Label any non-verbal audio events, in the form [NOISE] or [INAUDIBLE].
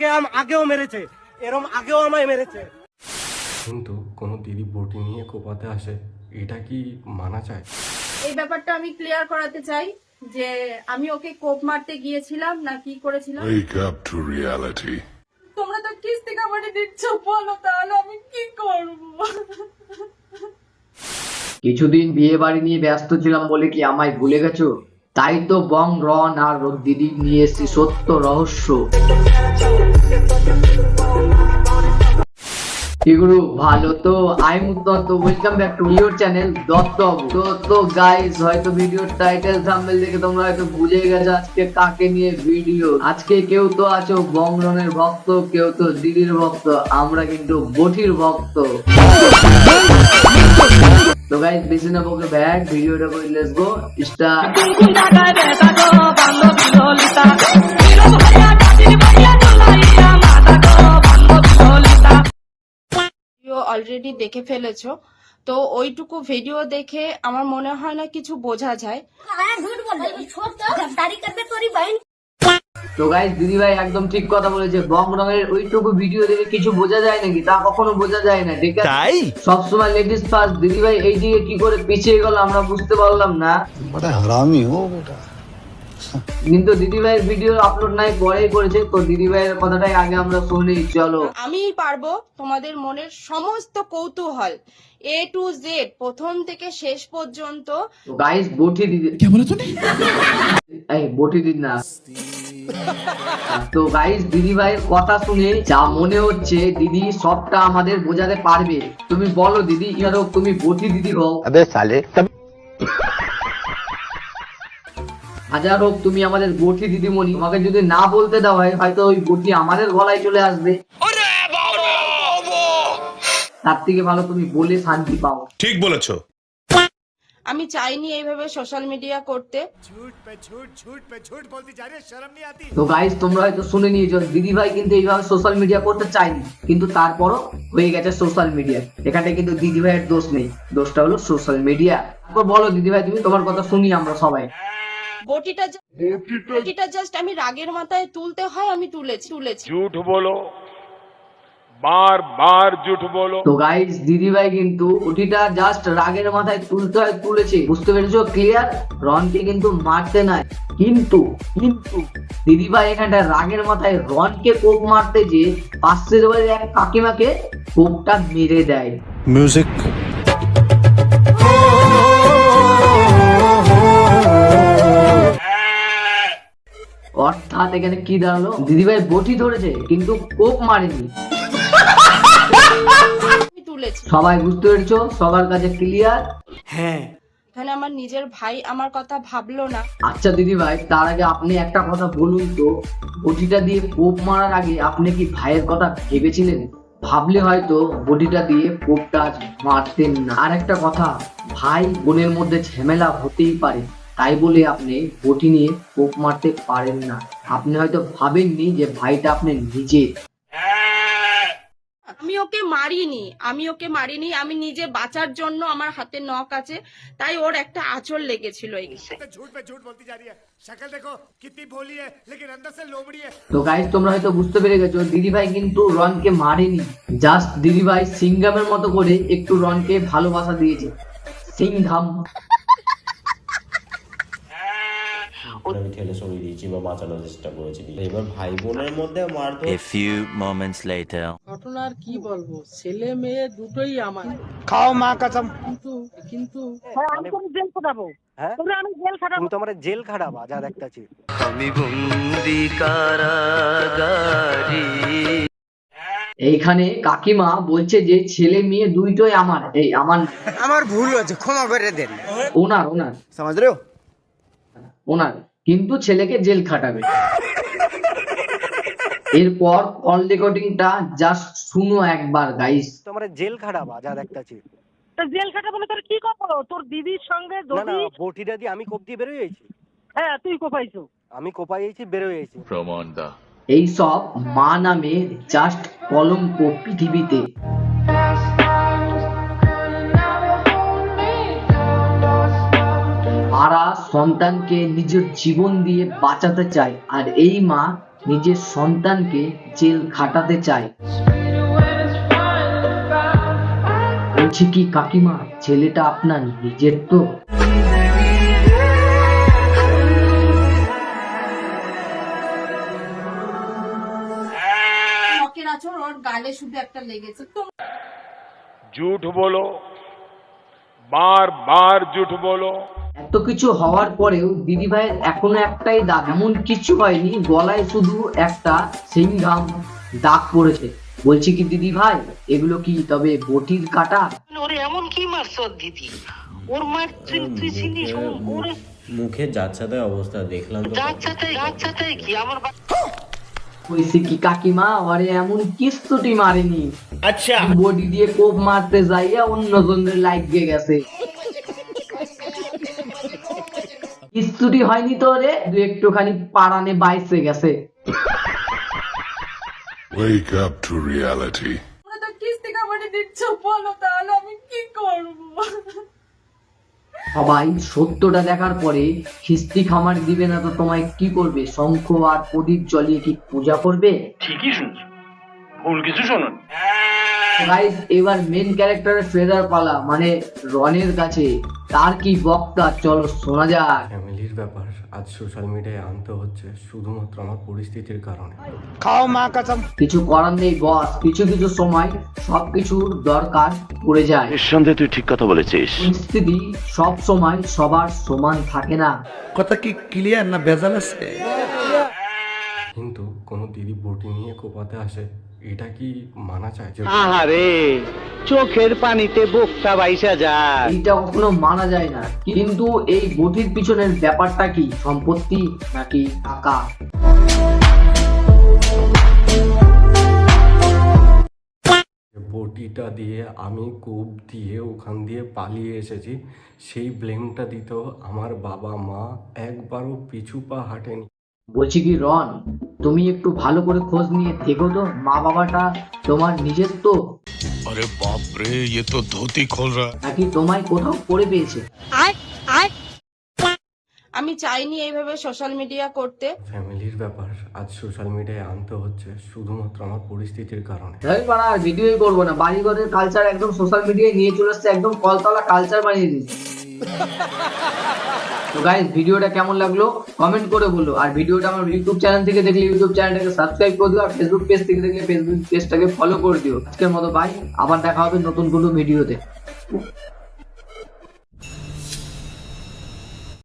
আগে আগেও মেরেছে এরম আগেও আমায় মেরেছে। কিন্তু কোনো দিদি বটি নিয়ে কোপাতে আসে এটা কি মানা যায়? এই ব্যাপারটা আমি ক্লিয়ার করাতে চাই যে আমি ওকে কোপ মারতে গিয়েছিলাম না কি করেছিলাম? Wake up to reality. তোমরা তো কিস্তি কামানি দিচ্ছ বলো তাহলে আমি কি করব? কিছুদিন বিয়ে বাড়ি নিয়ে ব্যস্ত ছিলাম বলে কি আমায় ভুলে গেছো? তাই তো বং রন আর দিদি নিয়ে এসেছি সত্য রহস্য। এগুলো ভালো তো? I Dutta welcome back to your channel Dutta তো তো গাইস হয়তো ভিডিওর টাইটেল থাম্বনেল দেখে তোমরা হয়তো বুঝে গেছো, আজকে কাকে নিয়ে ভিডিও আজকে কেউ তো আছো বংরনের ভক্ত, কেউ তো দিদির ভক্ত, আমরা কিন্তু বঠির ভক্ত। তো গাইস বেশি না বকে ব্যাক ভিডিওটা করে let's go start video already দেখে ফেলেছো। তো ওইটুকু ভিডিও দেখে আমার মনে হয় না কিছু বোঝা যায়। তো গাইস দিদি ভাই একদম ঠিক কথা বলেছে বং রঙের ওইটুকু ভিডিও দেখে কিছু বোঝা যায় নাকি তা কখনো বোঝা যায় না ঠিক আছে তাই সবসময় লেডিস ফার্স্ট দিদি ভাই এই দিকে কি করে পিছিয়ে গেল আমরা বুঝতে পারলাম না बड़ा हरामी हो बेटा কিন্তু দিদি ভাইয়ের ভিডিও আপলোড নাই পরেই করেছে তো দিদি ভাইয়ের কথাটাই আগে আমরা শুনি চলো আমি পারবো তোমাদের মনের সমস্ত কৌতূহল এ টু জেড প্রথম থেকে শেষ পর্যন্ত তো গাইস বটি দিদি এই বটি দিদি না তো গাইস দিদি ভাই কথা শুনে যা মনে হচ্ছে দিদি সবটা আমাদের বোঝাতে পারবে। তুমি বলো দিদি ইয়ারো তুমি বটি দিদি হও। আবে সালে। হাজার হোক তুমি আমাদের বটি দিদিমণি। আমাকে যদি না বলতে দাও হয় হয়তো ওই বটি আমাদের গলায় চলে আসবে। তার থেকে ভালো তুমি বলে শান্তি পাও। ঠিক বলেছ। আমি চাইনি এইভাবে সোশ্যাল মিডিয়া করতে। তো গাইস তোমরা হয়তো শুনে নিয়েছো দিদি ভাই কিন্তু এইভাবে সোশ্যাল মিডিয়া করতে চাইনি কিন্তু তারপরও হয়ে গেছে সোশ্যাল মিডিয়া এখানে কিন্তু দিদি ভাইয়ের দোষ নেই। দোষটা হলো সোশ্যাল মিডিয়া তারপর বলো দিদি ভাই তুমি তোমার কথা শুনি আমরা সবাই। বটিটা বটিটা জাস্ট আমি রাগের মাথায় তুলতে হয় আমি তুলেছি তুলেছি। ঝুট বলো বারবার জুট বলো। তো গাইস দিদিভাই কিন্তু উটিটা জাস্ট রাগের মাথায় তুলতে হয় তুলেছে। বুঝতে পেরেছ? ক্লিয়ার রনকে কিন্তু মারতে নাই। কিন্তু কিন্তু দিদিভাই এখানটা রাগের মাথায় রনকে কোপ মারতে যে পাশের বাড়ির এক কাকিমাকে কোপটা মেরে দেয়। মিউজিক অর্থাৎ এখানে কি দাঁড়াল? দিদিভাই বটি ধরেছে কিন্তু কোপ মারেনি। তুলেছি। সবাই বুঝতে পেরেছ? সবার কাছে ক্লিয়ার হ্যাঁ। এখানে আমার নিজের ভাই আমার কথা ভাবলো না। আচ্ছা দিদি ভাই তার আগে আপনি একটা কথা বলুন তো। বটিটা দিয়ে কোপ মারার আগে আপনি কি ভাইয়ের কথা ভেবেছিলেন? ভাবলে হয়তো বটিটা দিয়ে কোপটা আজ মারতেন না। আর একটা কথা ভাই বোনের মধ্যে ঝামেলা হতেই পারে। তাই বলে আপনি বটি নিয়ে কোপ মারতে পারেন না। আপনি হয়তো ভাবেননি যে ভাইটা আপনি নিজে। ওকে মারিনি আমি ওকে মারিনি আমি নিজে বাঁচার জন্য আমার হাতে নখ আছে তাই ওর একটা আঁচড় লেগেছিল এই তো গাইজ তোমরা হয়তো বুঝতে পেরে গেছো দিদি ভাই কিন্তু রনকে মারেনি। জাস্ট দিদি ভাই সিংঘামের মতো করে একটু রনকে ভালোবাসা দিয়েছে। সিংঘাম। ঘটনার কি বলব? ছেলে মেয়ে দুটোই আমার। খাও মা কিন্তু কিন্তু হ্যাঁ? জেল খাটাবা। যা আমি এইখানে কাকিমা বলছে যে ছেলে মেয়ে দুইটাই আমার এই আমার আমার ভুল হয়েছে ক্ষমা করে দেন। ওনার ওনার। সমাজ রে ওনার। কিন্তু ছেলেকে জেল খাটাবে। এরপর কল রেকর্ডিংটা জাস্ট শুনো একবার গাইস তোমার জেল খাটাবা যা দেখতেছি। জেল খাটা বলে তোর কি করব? তোর দিদির সঙ্গে না না বটিটা দিয়ে আমি কোপ দিয়ে বেরোয় গেছি হ্যাঁ তুই কোপাইছো আমি কোপাই গেছি বেরোয় গেছি এই সব মা নামে জাস্ট কলঙ্ক পৃথিবীতে। মারা সন্তানকে নিজের জীবন দিয়ে বাঁচাতে চায় আর এই মা নিজের সন্তানকে জেল খাটাতে চায় বলছি কি কাকিমা ছেলেটা আপনার নিজের তো শখের আচর ওর গালে শুধু একটা লেগেছে তো झूठ बोलो बार बार झूठ बोलो এত কিছু হওয়ার পরেও দিদি ভাইয়ের এখনও একটাই দাগ এমন কিছু হয়নি গলায় শুধু একটা সিংঘাম দাগ পড়েছে। বলছি কি দিদি ভাই এগুলো কি তবে বটির কাটা? ওরে এমন কি মারছ দিদি? ওর মার তুই চিনিস ও- ওরে মুখে যাচ্ছাতে অবস্থা দেখলাম তো। যাচ্ছাতে যাচ্ছাতে কি? আমার কইছে কি কাকিমা ওরে এমন কিস্তুটি মারেনি। আচ্ছা। বডি দিয়ে কোপ মারতে যাইয়া অন্য জনের লাইক গিয়ে গেছে। কিস্তুটি হয়নি তো রে। দু একটুখানি পাড়ানে বাইসে গেছে। Wake up to reality. তো কিস্তি কামানি দিচ্ছ বলো তাহলে আমি কি করব? সবাই সত্যটা দেখার পরে খিস্তি খামার দিবে না তো তোমায় কি করবে? শঙ্খ আর প্রদীপ জ্বলিয়ে কি পূজা করবে? ঠিকই শুনছো। ভুল কিছু শোনো গাইস এবার মেন ক্যারেক্টারের ফেরার পালা মানে রনের কাছে। তার কি বক্তা? চলো শোনা যাক। ফ্যামিলির ব্যাপার আজ সোশ্যাল মিডিয়ায় আনতে হচ্ছে শুধুমাত্র আমার পরিস্থিতির কারণে। কিছু করার নেই বস কিছু কিছু সময় সবকিছুর দরকার পড়ে যায়। নিঃসন্দেহে তুই ঠিক কথা বলেছিস। পরিস্থিতি সব সময় সবার সমান থাকে না। কথা কি ক্লিয়ার না ভেজাল আছে? কিন্তু কোনো দিদি বটি নিয়ে কোপাতে আসে এটা কি মানা চায় যে আরে চোখের পানিতে বোকটা বাইসা যায়। এইটা কখনো মানা যায় না। কিন্তু এই বটির পিছনের ব্যাপারটা কি? সম্পত্তি নাকি টাকা? বটিটা দিয়ে আমি কোপ দিয়ে ওখান দিয়ে পালিয়ে এসেছি। সেই ব্লেমটা দিত আমার বাবা মা একবারও পিছু পা হাঁটেনি। বলছি কি রন তুমি একটু ভালো করে খোঁজ নিয়ে দেখো তো মা বাবাটা তোমার নিজের তো अरे बाप रे ये तो धोती खोल रहा নাকি তোমায় কোথাও পড়ে পেয়েছে আমি চাইনি এইভাবে সোশ্যাল মিডিয়া করতে ফ্যামিলির ব্যাপার আজ সোশ্যাল মিডিয়ায় আনতে হচ্ছে শুধুমাত্র আমার পরিস্থিতির কারণে ধরে পারা আর ভিডিওই করবো না বাড়িঘরের কালচার একদম সোশ্যাল মিডিয়ায় নিয়ে চলে আসছে একদম কলতলা কালচার বানিয়ে দিচ্ছে [LAUGHS] তো গাইজ ভিডিওটা কেমন লাগল? কমেন্ট করে বলো। আর ভিডিওটা আমার ইউটিউব চ্যানেল থেকে দেখলে ইউটিউব চ্যানেলটাকে সাবস্ক্রাইব করে দিও, আর ফেসবুক পেজ থেকে দেখলে ফেসবুক পেজটাকে ফলো করে দিও। আজকের মতো বাই আবার দেখা হবে নতুন কোনো ভিডিওতে